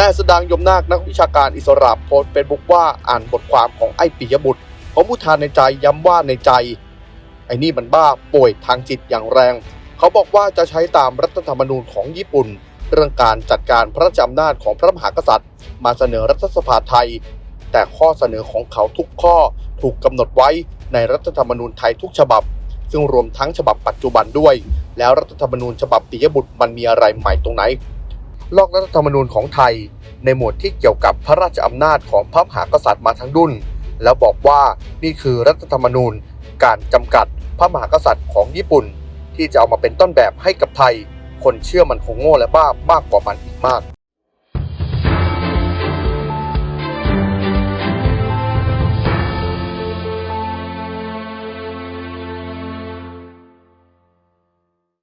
ดางยมนาคนักวิชาการอิสระโพสต์เฟซบุ๊กว่าอ่านบทความของไอ้ปิยบุตร ผมอุทานในใจย้ำว่าในใจ ไอ้นี่มันบ้าป่วยทางจิตอย่างแรง เขาบอกว่าจะใช้ตามรัฐธรรมนูญของญี่ปุ่น เรื่องการจัดการพระราชอำนาจของพระมหากษัตริย์ มาเสนอรัฐสภาไทย แต่ข้อเสนอของเขาทุกข้อถูกกำหนดไว้ในรัฐธรรมนูญไทยทุกฉบับ ซึ่งรวมทั้งฉบับปัจจุบันด้วย แล้วรัฐธรรมนูญฉบับปิยบุตรมันมีอะไรใหม่ตรงไหน ลอกรัฐธรรมนูญของไทย ในหมวดที่เกี่ยวกับพระราชอำนาจของพระมหากษัตริย์มาทั้งดุนแล้วบอกว่านี่คือรัฐธรรมนูญการจำกัดพระมหากษัตริย์ของญี่ปุ่น ที่จะเอามาเป็นต้นแบบให้กับไทย คนเชื่อมันคงโง่และบ้ามากกว่ามันอีกมาก